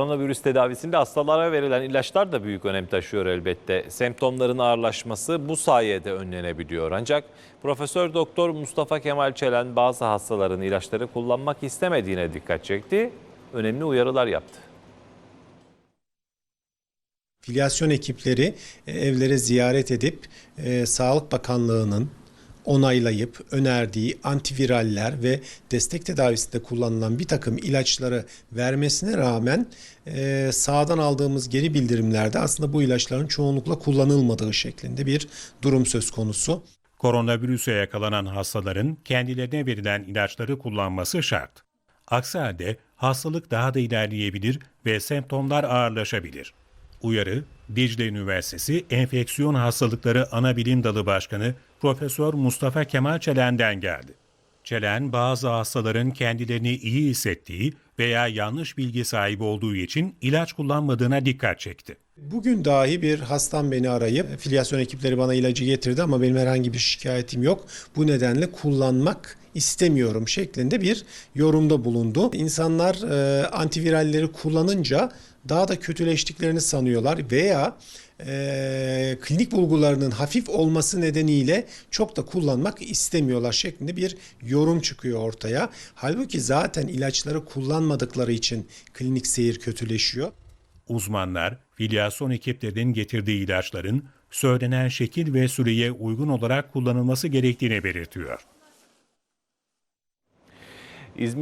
Koronavirüs tedavisinde hastalara verilen ilaçlar da büyük önem taşıyor elbette. Semptomların ağırlaşması bu sayede önlenebiliyor. Ancak Profesör Doktor Mustafa Kemal Çelen bazı hastaların ilaçları kullanmak istemediğine dikkat çekti. Önemli uyarılar yaptı. Filyasyon ekipleri e, evlere ziyaret edip e, Sağlık Bakanlığı'nın onaylayıp önerdiği antiviraller ve destek tedavisinde kullanılan bir takım ilaçları vermesine rağmen e, sağdan aldığımız geri bildirimlerde aslında bu ilaçların çoğunlukla kullanılmadığı şeklinde bir durum söz konusu. Koronavirüse yakalanan hastaların kendilerine verilen ilaçları kullanması şart. Aksi halde hastalık daha da ilerleyebilir ve semptomlar ağırlaşabilir. Uyarı, Dicle Üniversitesi Enfeksiyon Hastalıkları Anabilim Dalı Başkanı Profesör Mustafa Kemal Çelen'den geldi. Çelen, bazı hastaların kendilerini iyi hissettiği veya yanlış bilgi sahibi olduğu için ilaç kullanmadığına dikkat çekti. Bugün dahi bir hastam beni arayıp filyasyon ekipleri bana ilacı getirdi ama benim herhangi bir şikayetim yok. Bu nedenle kullanmak istemiyorum şeklinde bir yorumda bulundu. İnsanlar e, antiviralleri kullanınca daha da kötüleştiklerini sanıyorlar veya e, klinik bulgularının hafif olması nedeniyle çok da kullanmak istemiyorlar şeklinde bir yorum çıkıyor ortaya. Halbuki zaten ilaçları kullanmadıkları için klinik seyir kötüleşiyor. Uzmanlar, filyasyon ekiplerinin getirdiği ilaçların söylenen şekil ve süreye uygun olarak kullanılması gerektiğini belirtiyor. İzmir